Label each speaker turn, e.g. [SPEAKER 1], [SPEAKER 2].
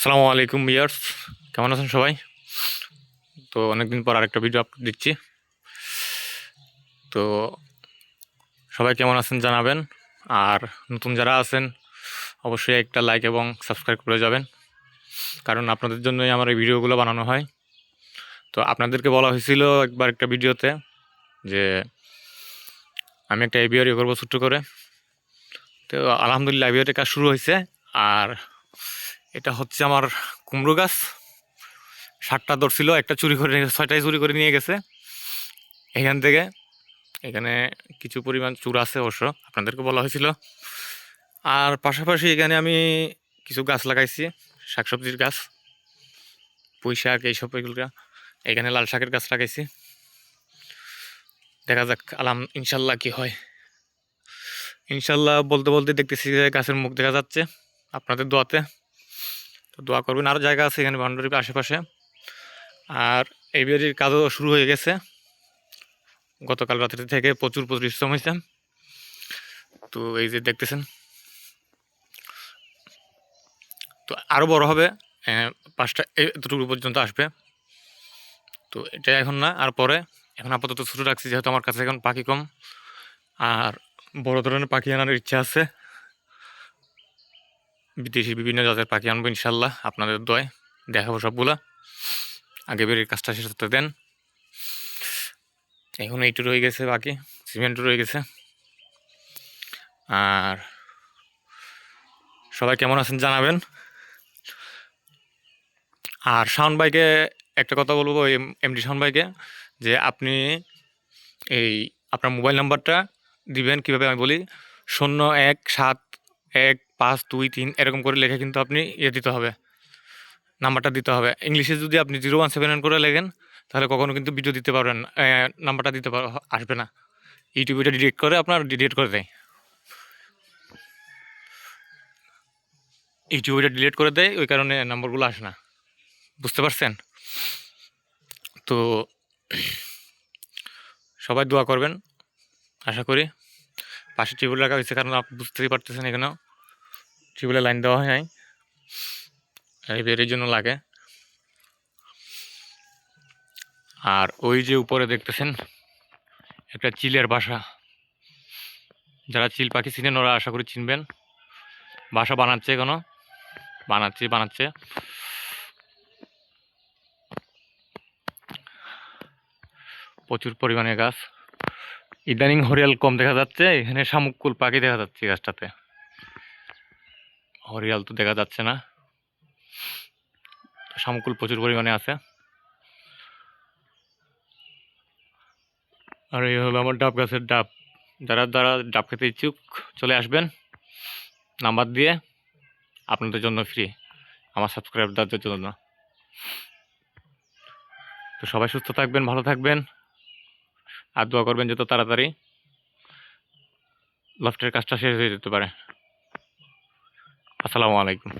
[SPEAKER 1] আসসালামু আলাইকুম ইয়ার্স কেমন আছেন সবাই? তো অনেকদিন পর আরেকটা ভিডিও আপলোড দিচ্ছি। তো সবাই কেমন আছেন জানাবেন। আর নতুন যারা আছেন, অবশ্যই একটা লাইক এবং সাবস্ক্রাইব করে যাবেন। কারণ আপনাদের জন্যই আমার এই ভিডিওগুলো বানানো হয়। তো আপনাদেরকে বলা হয়েছিল একবার একটা ভিডিওতে যে আমি একটা এবিআরই করব ছোট্ট করে। তো আলহামদুলিল্লাহ এবিআরের কাজ শুরু হয়েছে। আর এটা হচ্ছে আমার কুমড়ো গাছ। সাতটা ধরছিল, একটা চুরি করে ছয়টাই চুরি করে নিয়ে গেছে। এখান থেকে, এখানে কিছু পরিমাণ চুর আছে অবশ্য, আপনাদেরকে বলা হয়েছিল। আর পাশাপাশি এখানে আমি কিছু গাছ লাগাইছি, শাকসবজির গাছ, পুঁই শাক, এইসব এগুলো। এখানে লাল শাকের গাছ লাগাইছি। দেখা যাক, আলাম, ইনশাল্লাহ কি হয়। ইনশাল্লাহ বলতে বলতে দেখতেছি যে গাছের মুখ দেখা যাচ্ছে, আপনাদের দোয়াতে। দোয়া করবেন। আরও জায়গা আছে এখানে বাউন্ডারির আশেপাশে। আর এই বিয়ের কাজও শুরু হয়ে গেছে। গতকাল রাত্রি থেকে প্রচুর পরিশ্রম হয়েছে। তো এই যে দেখতেছেন। তো আরও বড় হবে পাঁচটা এতটুকু পর্যন্ত আসবে। তো এটা এখন না, আর পরে। এখন আপাতত ছোটো রাখছি, যেহেতু আমার কাছে এখন পাখি কম। আর বড় ধরনের পাখি আনার ইচ্ছা আছে। বিদেশি বিভিন্ন জাতের পাখি আনব ইনশাল্লাহ। আপনাদের দয় দেখাবো সবগুলা। আগে বেরিয়ে কাজটা শেষ করতে দেন। এখন এইটু রয়ে গেছে বাকি সিমেন্টও রয়ে গেছে। আর সবাই কেমন আছেন জানাবেন। আর শাওন ভাইকে একটা কথা বলব এমডি শাওন ভাইকে, যে আপনি এই আপনার মোবাইল নাম্বারটা দিবেন, কীভাবে আমি বলি, শূন্য এক সাত এক, পাঁচ, দুই, তিন, এরকম করে লেখে কিন্তু আপনি ইয়ে দিতে হবে। নাম্বারটা দিতে হবে। ইংলিশে যদি আপনি জিরো ওয়ান সেভেন করে লেখেন, তাহলে কখনো কিন্তু ভিডিও দিতে পারবেন নাম্বারটা দিতে পার আসবে না। ইউটিউবে ডিলিট করে আপনার ডিলিট করে দেয়। ইউটিউবে ডিলিট করে দেয়, ওই কারণে নাম্বারগুলো আসে না। বুঝতে পারছেন? তো সবাই দোয়া করবেন, আশা করি। পাশে টিউবওয়েল রাখা হয়েছে, কারণ আপনি বুঝতেই পারতেছেন এখানেও। টিউবওয়েলের লাইন দেওয়া হয় নাই। এই জন্য লাগে। আর ওই যে উপরে দেখতেছেন, একটা চিলের বাসা। যারা চিল পাখি চিনেন, ওরা আশা করি চিনবেন। বাসা বানাচ্ছে কোনো বানাচ্ছে বানাচ্ছে। প্রচুর পরিমাণে গাছ। ইদানিং হরিয়াল কম দেখা যাচ্ছে, এখানে শামুকুল পাখি দেখা যাচ্ছে গাছটাতে। হরিয়াল তো দেখা যাচ্ছে না। শামুকুল প্রচুর পরিমাণে আছে। আর এই হলো আমার ডাব গাছের ডাব। যারা যারা ডাব খেতে ইচ্ছুক, চলে আসবেন। নাম্বার দিয়ে আপনাদের জন্য ফ্রি আমার সাবস্ক্রাইবারদের জন্য তো সবাই সুস্থ থাকবেন, ভালো থাকবেন। আর দোয়া করবেন যত তাড়াতাড়ি লফটের কাজটা শেষ হয়ে যেতে পারে। আসসালামু আলাইকুম।